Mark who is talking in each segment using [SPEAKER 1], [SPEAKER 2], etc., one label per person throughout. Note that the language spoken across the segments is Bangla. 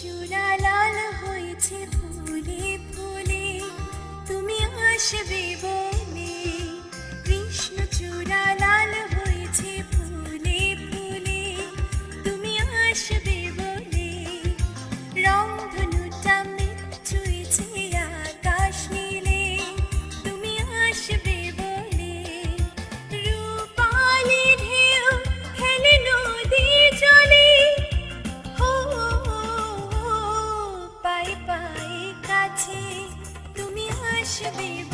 [SPEAKER 1] চূড়া লাল হয়েছে ফুলে ফুলে। তুমি আসবে should be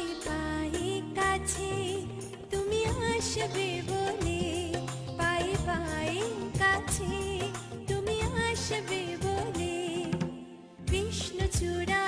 [SPEAKER 1] তোমায় কাছে। তুমি আসবে বলে পাই পাই কাছে। তুমি আসবে বলে কৃষ্ণ চূড়া